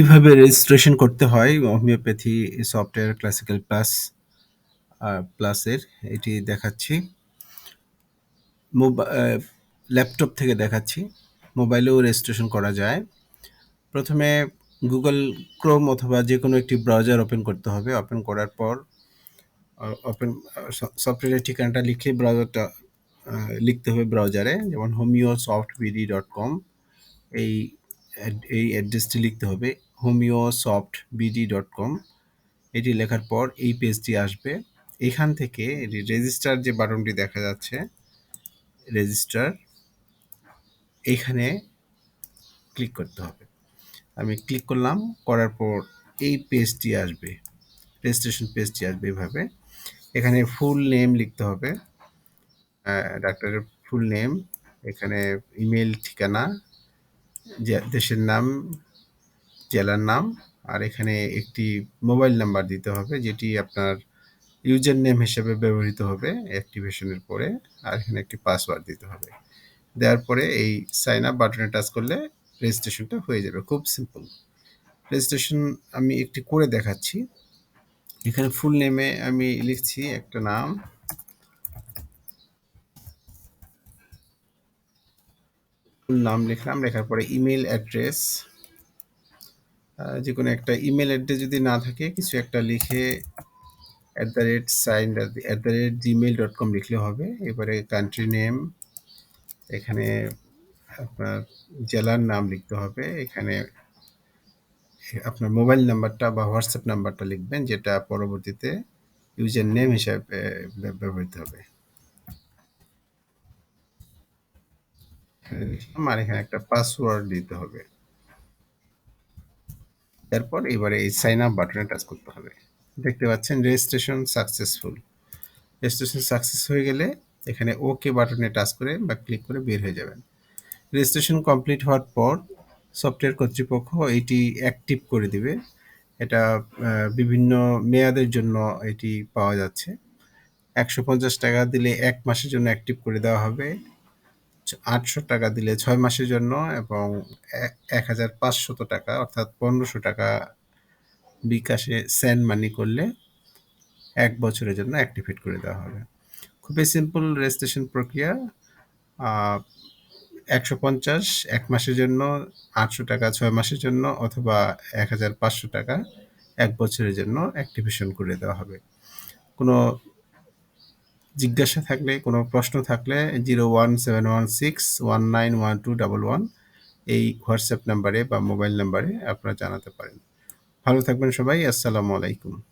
কীভাবে রেজিস্ট্রেশন করতে হয়? হোমিওপ্যাথি সফটওয়্যার ক্লাসিক্যাল প্লাস প্লাসের এটি দেখাচ্ছি। ল্যাপটপ থেকে দেখাচ্ছি। মোবাইলেও রেজিস্ট্রেশন করা যায়। প্রথমে গুগল ক্রোম অথবা যে কোনো একটি ব্রাউজার ওপেন করতে হবে। ওপেন করার পর ওপেন সফটওয়্যারের ঠিকানাটা লিখে ব্রাউজারটা লিখতে হবে ব্রাউজারে যেমন হোমিও সফট ডট কম এই এই অ্যাড্রেসটি লিখতে হবে। Homeo soft BD dot com এটি লেখার পর এই পেজটি আসবে। এখান থেকে রেজিস্টার যে বাটনটি দেখা যাচ্ছে রেজিস্টার এখানে ক্লিক করতে হবে। আমি ক্লিক করলাম, করার পর এই পেজটি আসবে রেজিস্ট্রেশন পেজটি আসবে এভাবে। এখানে ফুল নেম লিখতে হবে। ডাক্তারের ফুল নেম এখানে ইমেল ঠিকানা দেশের নাম জেলার নাম। আর এখানে একটি মোবাইল নাম্বার দিতে হবে, যেটি আপনার ইউজার নেম হিসেবে ব্যবহৃত হবে অ্যাক্টিভেশনের পরে, আর এখানে একটি পাসওয়ার্ড দিতে হবে। দেওয়ার পরে এই সাইন আপ বাটনে টাচ করলে রেজিস্ট্রেশনটা হয়ে যাবে, খুব সিম্পল। রেজিস্ট্রেশন আমি একটি করে দেখাচ্ছি। এখানে ফুল নেমে আমি লিখছি একটা নাম। ফুল নাম লিখলাম, লেখার পরে ইমেল অ্যাড্রেস। যে কোনো একটা ইমেল অ্যাড্রেস যদি না থাকে, কিছু একটা লিখে at the rate sign at the rate Gmail dot com লিখলে হবে। এবারে কান্ট্রি নেম এখানে আপনার জেলার নাম লিখতে হবে। এখানে আপনার মোবাইল নাম্বারটা বা হোয়াটসঅ্যাপ নাম্বারটা লিখবেন, যেটা পরবর্তীতে ইউজার নেম হিসাবে ব্যবহৃত হবে। আমার এখানে একটা পাসওয়ার্ড দিতে হবে। তারপর এবারে এই সাইন আপ বাটনে টাচ করতে হবে। দেখতে পাচ্ছেন রেজিস্ট্রেশন সাকসেসফুল রেজিস্ট্রেশন সাকসেস হয়ে গেলে এখানে ওকে বাটনে টাচ করে বা ক্লিক করে বের হয়ে যাবেন। রেজিস্ট্রেশন কমপ্লিট হওয়ার পর সফটওয়্যার কর্তৃপক্ষ এটি অ্যাক্টিভ করে দিবে। এটা বিভিন্ন মেয়াদের জন্য এটি পাওয়া যাচ্ছে। একশো পঞ্চাশ টাকা দিলে এক মাসের জন্য অ্যাক্টিভ করে দেওয়া হবে। আটশো টাকা দিলে ছয় মাসের জন্য এবং এক হাজার পাঁচশত টাকা, অর্থাৎ পনেরোশো টাকা বিকাশে সেন্ড মানি করলে এক বছরের জন্য অ্যাক্টিভেট করে দেওয়া হবে। খুবই সিম্পল রেজিস্ট্রেশন প্রক্রিয়া। একশো পঞ্চাশ এক মাসের জন্য, আটশো টাকা ছয় মাসের জন্য অথবা এক হাজার পাঁচশো টাকা এক বছরের জন্য অ্যাক্টিভেশন করে দেওয়া হবে। কোনো জিজ্ঞাসা থাকলে, কোনো প্রশ্ন থাকলে zero one seven one six one nine one two double one এই হোয়াটসঅ্যাপ নাম্বারে বা মোবাইল নাম্বারে আপনারা জানাতে পারেন। ভালো থাকবেন সবাই, আসসালামু আলাইকুম।